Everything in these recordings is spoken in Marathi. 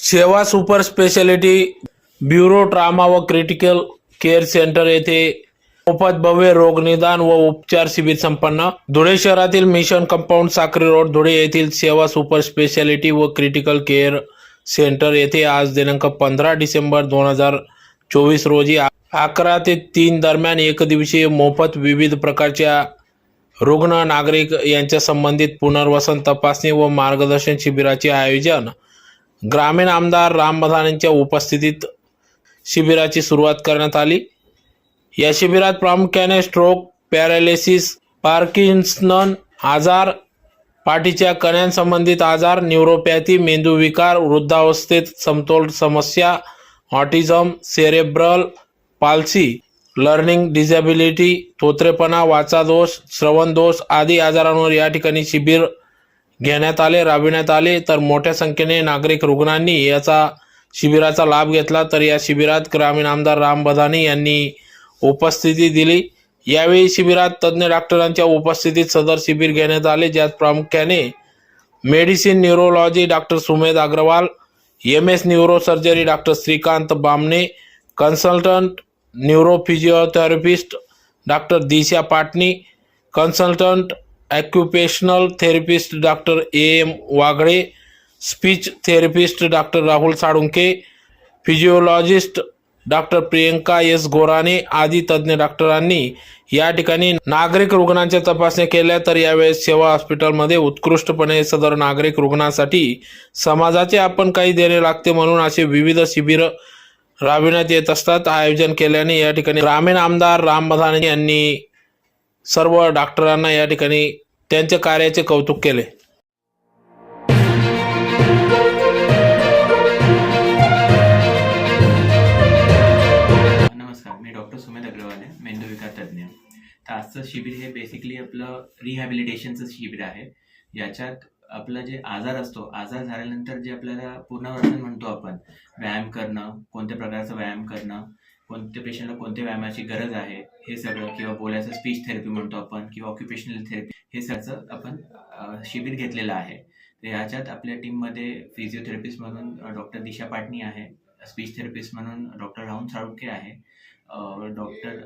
Seva super speciality neuro trauma व क्रिटिकल केअर सेंटर येथे मोफत भव्य रोग निदान व उपचार शिबिर संपन्न. धुळे शहरातील mission compound Sakri road Dhule येथील सेवा सुपर स्पेशालिटी व क्रिटिकल केअर सेंटर येथे आज दिनांक पंधरा डिसेंबर दोन हजार चोवीस रोजी अकरा ते तीन दरम्यान एकदिवसीय मोफत विविध प्रकारच्या रुग्ण नागरिक यांच्या संबंधित पुनर्वसन तपासणी व मार्गदर्शन शिबिराचे आयोजन ग्रामीण आमदार राम बधानेंच्या उपस्थितीत शिबिराची सुरुवात करण्यात आली. या शिबिरात प्रामुख्याने स्ट्रोक पॅरालिसिस पार्किन्सन आजार पाठीच्या कण्यांसंबंधित आजार न्यूरोपॅथी मेंदूविकार वृद्धावस्थेत समतोल समस्या autism cerebral palsy learning disability तोत्रेपणा वाचादोष श्रवणदोष आदी आजारांवर या ठिकाणी शिबिर घेण्यात आले राबविण्यात आले तर मोठ्या संख्येने नागरिक रुग्णांनी याचा शिबिराचा लाभ घेतला. तर या शिबिरात ग्रामीण आमदार राम बदानी यांनी उपस्थिती दिली. यावेळी शिबिरात तज्ज्ञ डॉक्टरांच्या उपस्थितीत सदर शिबिर घेण्यात आले. ज्यात प्रामुख्याने medicine neurology doctor Sumedh Agrawal M S neuro surgery doctor Shrikant Bamane consultant neurophysiotherapist doctor Disha Patni consultant occupational therapist doctor A M Wagle speech therapist doctor Rahul Salunke physiologist doctor Priyanka S Gorane आदी तज्ज्ञ डॉक्टरांनी या ठिकाणी नागरिक रुग्णांच्या तपासण्या केल्या. तर यावेळेस सेवा हॉस्पिटलमध्ये उत्कृष्टपणे सदर नागरिक रुग्णांसाठी समाजाचे आपण काही देणे लागते म्हणून असे विविध शिबिरं राबविण्यात येत असतात. आयोजन केल्याने या ठिकाणी ग्रामीण आमदार राम बधाने यांनी सर्व डॉक्टरांना या ठिकाणी त्यांच्या कार्याचे कौतुक केले. नमस्कार मी डॉक्टर सुमेध अग्रवाल आहे मेंदूविकार तज्ज्ञ. तर आजचं शिबिर हे बेसिकली आपलं रिहॅबिलिटेशनचं शिबिर आहे. याच्यात आपलं जे आजार असतो आजार झाल्यानंतर जे आपल्याला पुनर्वसन म्हणतो आपण व्यायाम करणं कोणत्या प्रकारचा व्यायाम करणं कोणत्या पेशंटला कोणत्या व्यायामाची गरज आहे हे सगळं किंवा बोलायचं स्पीच थेरपी म्हणतो आपण किंवा ऑक्युपेशनल थेरपी हे सगळं आपण शिबिर घेतलेलं आहे. तर ह्याच्यात आपल्या टीममध्ये फिजिओथेरपिस्ट म्हणून डॉक्टर दिशा पाटणी आहे स्पीच थेरपिस्ट म्हणून डॉक्टर राहुल साळुके आहे doctor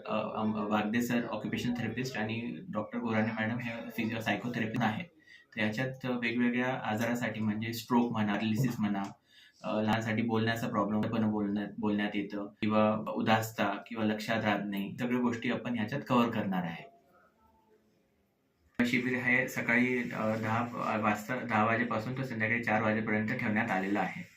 Wagde sir occupational therapist आणि डॉक्टर गोराणे मॅडम हे फिजिओ सायकोथेरपिस्ट आहे तर याच्यात वेगवेगळ्या आजारासाठी म्हणजे स्ट्रोक म्हणा रिलिसिस म्हणा लहानसाठी बोलण्याचा प्रॉब्लेम पण बोलण्यात बोलण्यात येतं. किंवा उदासता किंवा लक्षात राहत नाही. सगळ्या गोष्टी आपण ह्याच्यात कव्हर करणार आहे. शिबिर हे सकाळी दहा वाजता दहा वाजेपासून तर संध्याकाळी चार वाजेपर्यंत ठेवण्यात आलेलं आहे.